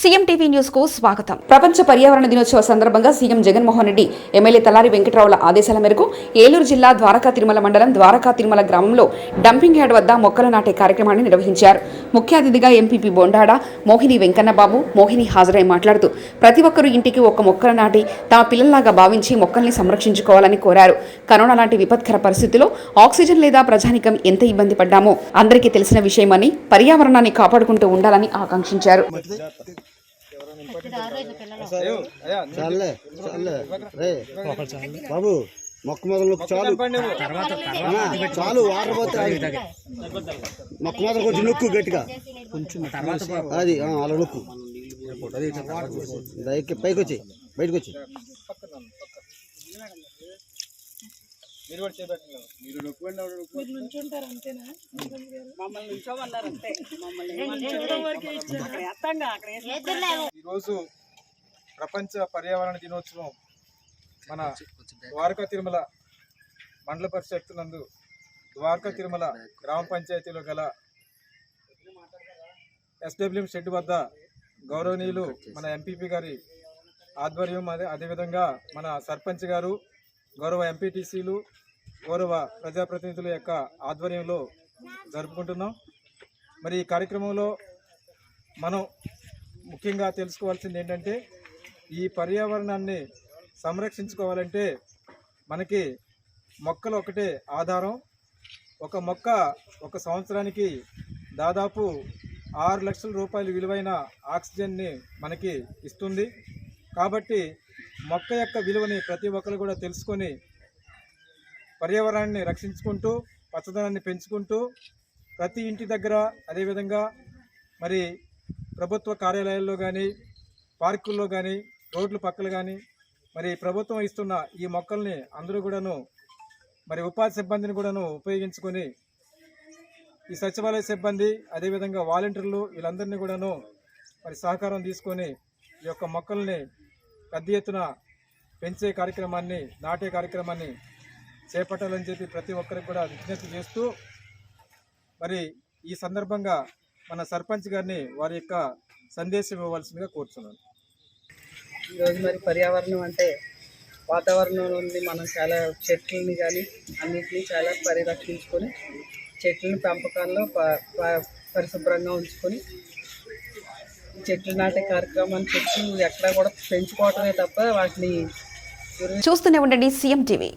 CM TV న్యూస్కు స్వాగతం. ప్రపంచ పర్యావరణ దినోత్సవ సందర్భంగా సీఎం జగన్మోహన్ రెడ్డి ఎమ్మెల్యే తలారి వెంకట్రావుల ఆదేశాల మేరకు ఏలూరు జిల్లా ద్వారకా తిరుమల మండలం ద్వారకా తిరుమల గ్రామంలో డంపింగ్ యార్డ్ వద్ద మొక్కలు నాటే కార్యక్రమాన్ని నిర్వహించారు. ముఖ్య అతిథిగా ఎంపీపీ బొండాడ మోహిని వెంకన్నబాబు మోహిని హాజరై మాట్లాడుతూ ప్రతి ఒక్కరూ ఇంటికి ఒక మొక్కలు నాటి తమ పిల్లల్లాగా భావించి మొక్కల్ని సంరక్షించుకోవాలని కోరారు. కరోనా లాంటి విపత్కర పరిస్థితిలో ఆక్సిజన్ లేదా ప్రజానికం ఎంత ఇబ్బంది పడ్డామో అందరికీ తెలిసిన విషయమని పర్యావరణాన్ని కాపాడుకుంటూ ఉండాలని ఆకాంక్షించారు. చాలే చాలే. రే బాబు మొక్క మొదలు నొక్కు చాలు. చాలు వాటర్ పోతే. మొక్క మొదలు కొంచెం నొక్కు గట్టిగా. అది అలా నొక్కు. పైకి వచ్చి బయటకు వచ్చి ఈరోజు ప్రపంచ పర్యావరణ దినోత్సవం మన ద్వారకా తిరుమల మండల పరిషత్ నందు ద్వారకా తిరుమల గ్రామ పంచాయతీలో గల ఎస్డబ్ల్యూఎం షెడ్ వద్ద గౌరవనీయులు మన ఎంపీపీ గారి ఆధ్వర్యం అదే అదేవిధంగా మన సర్పంచ్ గారు గౌరవ ఎంపీటీసీలు గౌరవ ప్రజాప్రతినిధుల యొక్క ఆధ్వర్యంలో జరుపుకుంటున్నాం. మరి ఈ కార్యక్రమంలో మనం ముఖ్యంగా తెలుసుకోవాల్సింది ఏంటంటే ఈ పర్యావరణాన్ని సంరక్షించుకోవాలంటే మనకి మొక్కలు ఒకటే ఆధారం. ఒక మొక్క ఒక సంవత్సరానికి దాదాపు ఆరు లక్షల రూపాయలు విలువైన ఆక్సిజన్ని మనకి ఇస్తుంది. కాబట్టి మొక్క యొక్క విలువని ప్రతి ఒక్కరు కూడా తెలుసుకొని పర్యావరణాన్ని రక్షించుకుంటూ పచ్చదనాన్ని పెంచుకుంటూ ప్రతి ఇంటి దగ్గర అదేవిధంగా మరి ప్రభుత్వ కార్యాలయాల్లో కానీ పార్కుల్లో కానీ రోడ్ల పక్కల కానీ మరి ప్రభుత్వం ఇస్తున్న ఈ మొక్కల్ని అందరూ కూడాను మరి ఉపాధి సిబ్బందిని కూడాను ఉపయోగించుకొని ఈ సచివాలయ సిబ్బంది అదేవిధంగా వాలంటీర్లు వీళ్ళందరినీ కూడాను మరి సహకారం తీసుకొని ఈ యొక్క మొక్కల్ని పెద్ద ఎత్తున పెంచే కార్యక్రమాన్ని నాటే కార్యక్రమాన్ని చేపట్టాలని చెప్పి ప్రతి ఒక్కరికి కూడా విజ్ఞప్తి చేస్తూ మరి ఈ సందర్భంగా మన సర్పంచ్ గారిని వారి యొక్క సందేశం ఇవ్వవలసిందిగా కోరుతున్నాను ఈరోజు మరి పర్యావరణం అంటే వాతావరణం నుండి మనం చాలా చెట్లని కానీ అన్నిటిని చాలా పరిరక్షించుకొని చెట్లను పెంపకాల్లో ప- ప- పరిశుభ్రంగా ఉంచుకొని చెట్లు నాటే కార్యక్రమాన్ని చెట్లు ఎక్కడా కూడా పెంచుకోవటమే తప్ప వాటిని చూస్తూనే ఉండండి సీఎం టీవీ.